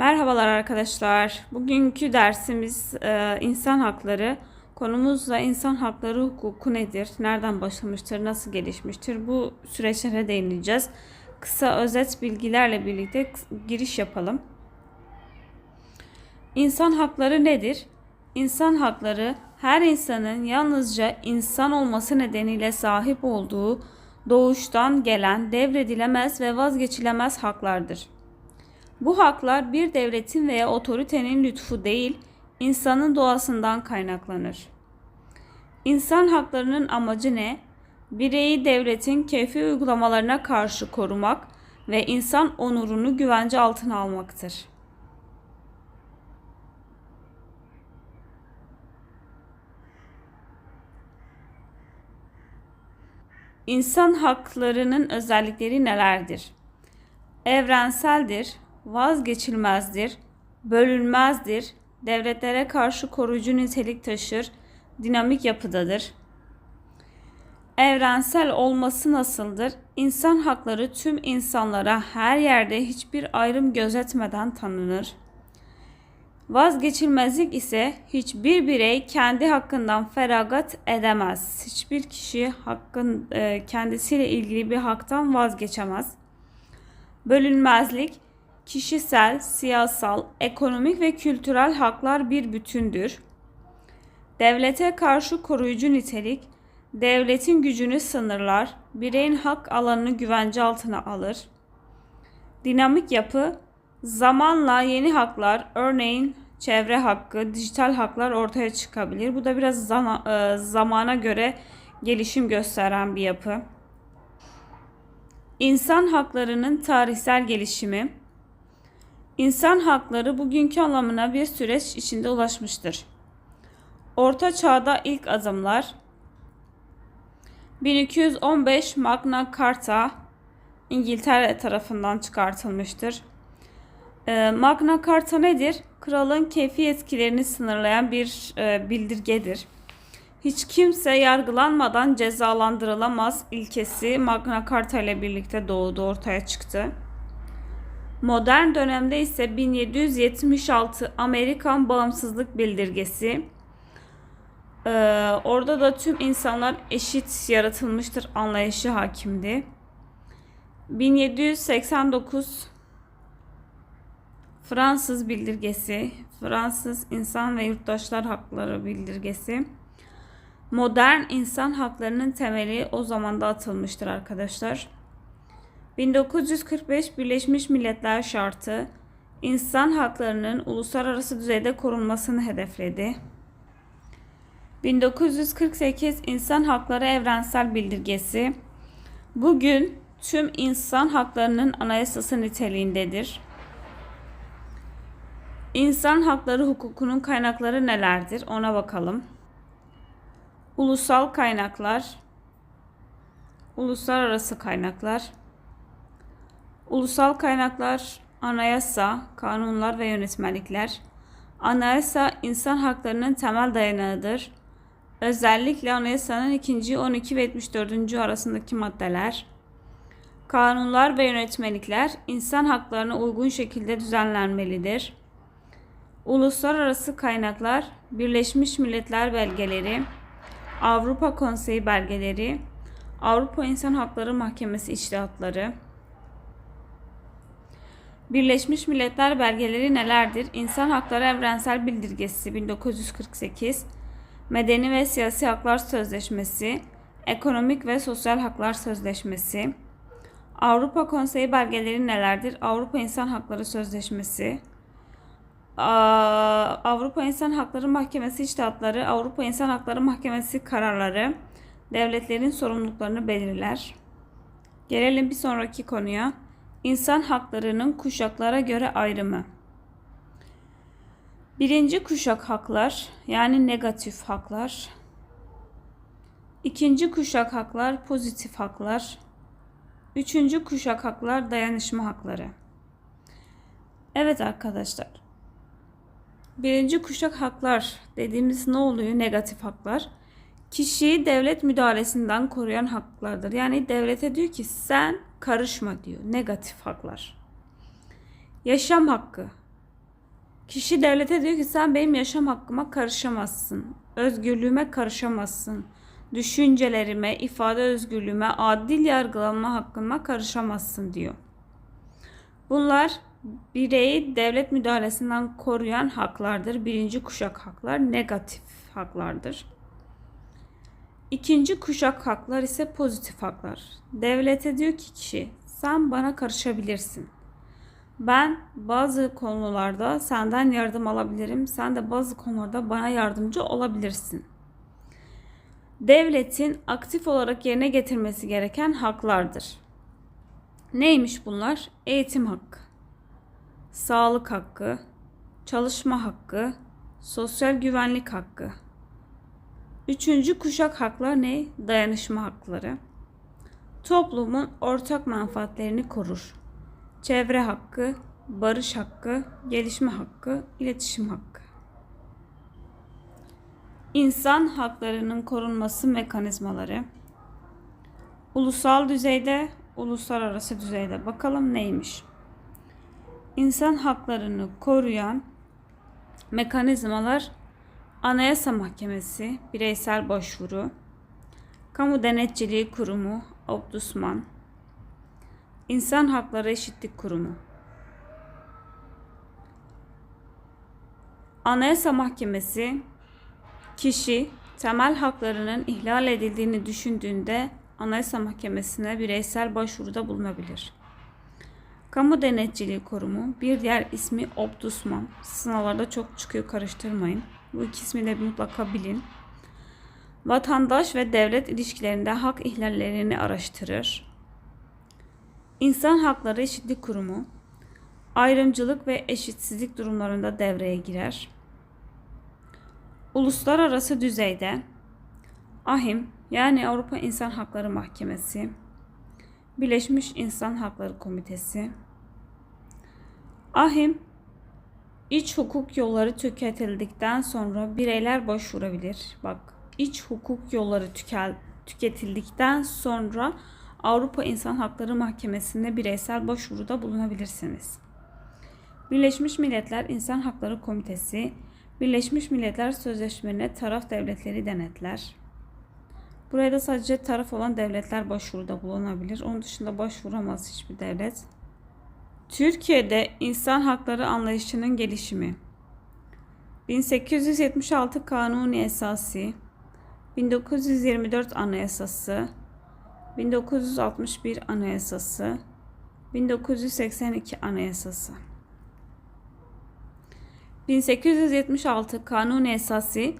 Merhabalar arkadaşlar. Bugünkü dersimiz e, insan hakları. Konumuz da insan hakları hukuku nedir? Nereden başlamıştır? Nasıl gelişmiştir? Bu süreçlere değineceğiz. Kısa özet bilgilerle birlikte giriş yapalım. İnsan hakları nedir? İnsan hakları her insanın yalnızca insan olması nedeniyle sahip olduğu doğuştan gelen devredilemez ve vazgeçilemez haklardır. Bu haklar bir devletin veya otoritenin lütfu değil, insanın doğasından kaynaklanır. İnsan haklarının amacı ne? Bireyi devletin keyfi uygulamalarına karşı korumak ve insan onurunu güvence altına almaktır. İnsan haklarının özellikleri nelerdir? Evrenseldir, vazgeçilmezdir, bölünmezdir, devletlere karşı koruyucu nitelik taşır, dinamik yapıdadır. Evrensel olması nasıldır? İnsan hakları tüm insanlara her yerde hiçbir ayrım gözetmeden tanınır. Vazgeçilmezlik ise hiçbir birey kendi hakkından feragat edemez. Hiçbir kişi hakkın e, kendisiyle ilgili bir haktan vazgeçemez. Bölünmezlik kişisel, siyasal, ekonomik ve kültürel haklar bir bütündür. Devlete karşı koruyucu nitelik devletin gücünü sınırlar, bireyin hak alanını güvence altına alır. Dinamik yapı zamanla yeni haklar, örneğin çevre hakkı, dijital haklar ortaya çıkabilir. Bu da biraz e, zamana göre gelişim gösteren bir yapı. İnsan haklarının tarihsel gelişimi İnsan hakları bugünkü anlamına bir süreç içinde ulaşmıştır. Orta Çağ'da ilk adımlar 1215 Magna Carta İngiltere tarafından çıkartılmıştır. Ee, Magna Carta nedir? Kralın keyfi yetkilerini sınırlayan bir e, bildirgedir. Hiç kimse yargılanmadan cezalandırılamaz ilkesi Magna Carta ile birlikte doğdu, ortaya çıktı. Modern dönemde ise 1776 Amerikan Bağımsızlık Bildirgesi. Ee, orada da tüm insanlar eşit yaratılmıştır anlayışı hakimdi. 1789 Fransız Bildirgesi, Fransız İnsan ve Yurttaşlar Hakları Bildirgesi. Modern insan haklarının temeli o zaman da atılmıştır arkadaşlar. 1945 Birleşmiş Milletler Şartı insan haklarının uluslararası düzeyde korunmasını hedefledi. 1948 İnsan Hakları Evrensel Bildirgesi bugün tüm insan haklarının anayasası niteliğindedir. İnsan hakları hukukunun kaynakları nelerdir? Ona bakalım. Ulusal kaynaklar, uluslararası kaynaklar, Ulusal kaynaklar, anayasa, kanunlar ve yönetmelikler. Anayasa insan haklarının temel dayanağıdır. Özellikle anayasanın 2. 12 ve 74. arasındaki maddeler. Kanunlar ve yönetmelikler insan haklarına uygun şekilde düzenlenmelidir. Uluslararası kaynaklar, Birleşmiş Milletler belgeleri, Avrupa Konseyi belgeleri, Avrupa İnsan Hakları Mahkemesi içtihatları, Birleşmiş Milletler belgeleri nelerdir? İnsan Hakları Evrensel Bildirgesi 1948, Medeni ve Siyasi Haklar Sözleşmesi, Ekonomik ve Sosyal Haklar Sözleşmesi, Avrupa Konseyi belgeleri nelerdir? Avrupa İnsan Hakları Sözleşmesi, Avrupa İnsan Hakları Mahkemesi içtihatları, Avrupa İnsan Hakları Mahkemesi kararları devletlerin sorumluluklarını belirler. Gelelim bir sonraki konuya. İnsan haklarının kuşaklara göre ayrımı. Birinci kuşak haklar yani negatif haklar. İkinci kuşak haklar pozitif haklar. Üçüncü kuşak haklar dayanışma hakları. Evet arkadaşlar. Birinci kuşak haklar dediğimiz ne oluyor? Negatif haklar. Kişiyi devlet müdahalesinden koruyan haklardır. Yani devlete diyor ki sen karışma diyor. Negatif haklar. Yaşam hakkı. Kişi devlete diyor ki sen benim yaşam hakkıma karışamazsın. Özgürlüğüme karışamazsın. Düşüncelerime, ifade özgürlüğüme, adil yargılanma hakkıma karışamazsın diyor. Bunlar bireyi devlet müdahalesinden koruyan haklardır. Birinci kuşak haklar negatif haklardır. İkinci kuşak haklar ise pozitif haklar. Devlete diyor ki kişi sen bana karışabilirsin. Ben bazı konularda senden yardım alabilirim. Sen de bazı konularda bana yardımcı olabilirsin. Devletin aktif olarak yerine getirmesi gereken haklardır. Neymiş bunlar? Eğitim hakkı, sağlık hakkı, çalışma hakkı, sosyal güvenlik hakkı. Üçüncü kuşak haklar ne? Dayanışma hakları. Toplumun ortak menfaatlerini korur. Çevre hakkı, barış hakkı, gelişme hakkı, iletişim hakkı. İnsan haklarının korunması mekanizmaları. Ulusal düzeyde, uluslararası düzeyde bakalım neymiş? İnsan haklarını koruyan mekanizmalar Anayasa Mahkemesi, bireysel başvuru, Kamu Denetçiliği Kurumu, Ombudsman, İnsan Hakları Eşitlik Kurumu. Anayasa Mahkemesi kişi temel haklarının ihlal edildiğini düşündüğünde Anayasa Mahkemesi'ne bireysel başvuruda bulunabilir. Kamu Denetçiliği Kurumu bir diğer ismi Ombudsman. Sınavlarda çok çıkıyor karıştırmayın. Bu iki ismi de mutlaka bilin. Vatandaş ve devlet ilişkilerinde hak ihlallerini araştırır. İnsan Hakları Eşitlik Kurumu ayrımcılık ve eşitsizlik durumlarında devreye girer. Uluslararası düzeyde AHİM yani Avrupa İnsan Hakları Mahkemesi, Birleşmiş İnsan Hakları Komitesi, AHİM iç hukuk yolları tüketildikten sonra bireyler başvurabilir. Bak iç hukuk yolları tükel, tüketildikten sonra Avrupa İnsan Hakları Mahkemesi'nde bireysel başvuruda bulunabilirsiniz. Birleşmiş Milletler İnsan Hakları Komitesi, Birleşmiş Milletler Sözleşmelerine taraf devletleri denetler. Buraya da sadece taraf olan devletler başvuruda bulunabilir. Onun dışında başvuramaz hiçbir devlet. Türkiye'de insan hakları anlayışının gelişimi 1876 Kanuni Esası 1924 Anayasası 1961 Anayasası 1982 Anayasası 1876 Kanuni Esası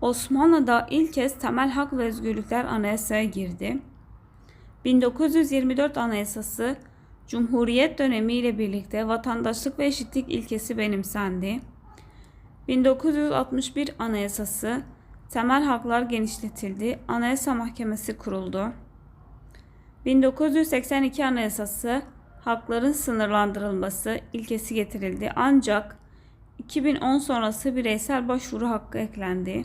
Osmanlı'da ilk kez temel hak ve özgürlükler anayasaya girdi. 1924 Anayasası Cumhuriyet dönemiyle birlikte vatandaşlık ve eşitlik ilkesi benimsendi. 1961 Anayasası temel haklar genişletildi. Anayasa Mahkemesi kuruldu. 1982 Anayasası hakların sınırlandırılması ilkesi getirildi. Ancak 2010 sonrası bireysel başvuru hakkı eklendi.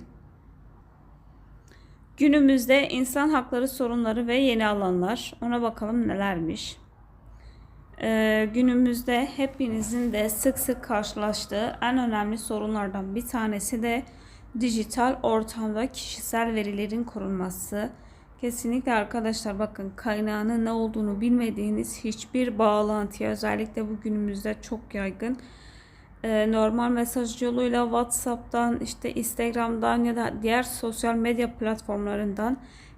Günümüzde insan hakları sorunları ve yeni alanlar. Ona bakalım nelermiş. Ee, günümüzde hepinizin de sık sık karşılaştığı en önemli sorunlardan bir tanesi de dijital ortamda kişisel verilerin korunması. Kesinlikle arkadaşlar bakın kaynağının ne olduğunu bilmediğiniz hiçbir bağlantıya özellikle bu günümüzde çok yaygın e, normal mesaj yoluyla WhatsApp'tan işte Instagram'dan ya da diğer sosyal medya platformlarından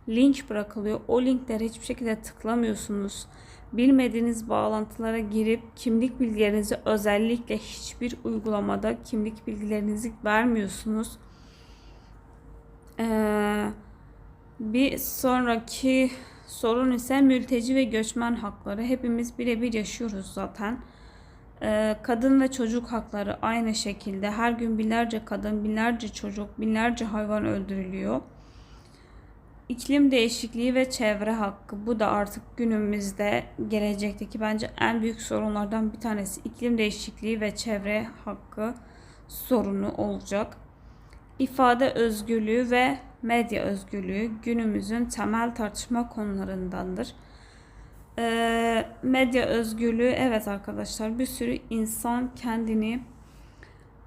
link bırakılıyor. O linklere hiçbir şekilde tıklamıyorsunuz. Bilmediğiniz bağlantılara girip kimlik bilgilerinizi özellikle hiçbir uygulamada kimlik bilgilerinizi vermiyorsunuz. Ee, bir sonraki sorun ise mülteci ve göçmen hakları. Hepimiz birebir yaşıyoruz zaten. Ee, kadın ve çocuk hakları aynı şekilde her gün binlerce kadın, binlerce çocuk, binlerce hayvan öldürülüyor. İklim değişikliği ve çevre hakkı bu da artık günümüzde gelecekteki bence en büyük sorunlardan bir tanesi. İklim değişikliği ve çevre hakkı sorunu olacak. İfade özgürlüğü ve medya özgürlüğü günümüzün temel tartışma konularındandır. Medya özgürlüğü evet arkadaşlar bir sürü insan kendini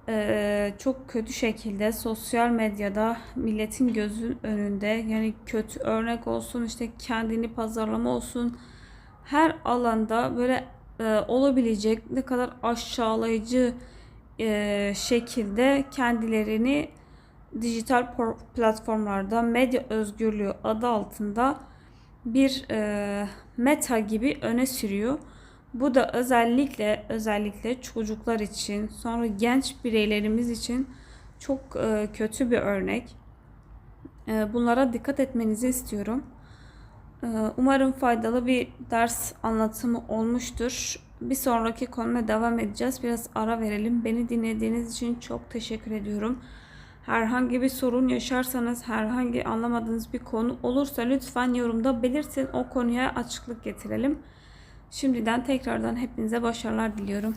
e, çok kötü şekilde sosyal medyada milletin gözü önünde yani kötü örnek olsun işte kendini pazarlama olsun her alanda böyle e, olabilecek ne kadar aşağılayıcı e, şekilde kendilerini dijital platformlarda medya özgürlüğü adı altında bir e, meta gibi öne sürüyor. Bu da özellikle özellikle çocuklar için sonra genç bireylerimiz için çok e, kötü bir örnek. E, bunlara dikkat etmenizi istiyorum. E, umarım faydalı bir ders anlatımı olmuştur. Bir sonraki konuna devam edeceğiz. Biraz ara verelim. Beni dinlediğiniz için çok teşekkür ediyorum. Herhangi bir sorun yaşarsanız, herhangi anlamadığınız bir konu olursa lütfen yorumda belirtin. O konuya açıklık getirelim. Şimdiden tekrardan hepinize başarılar diliyorum.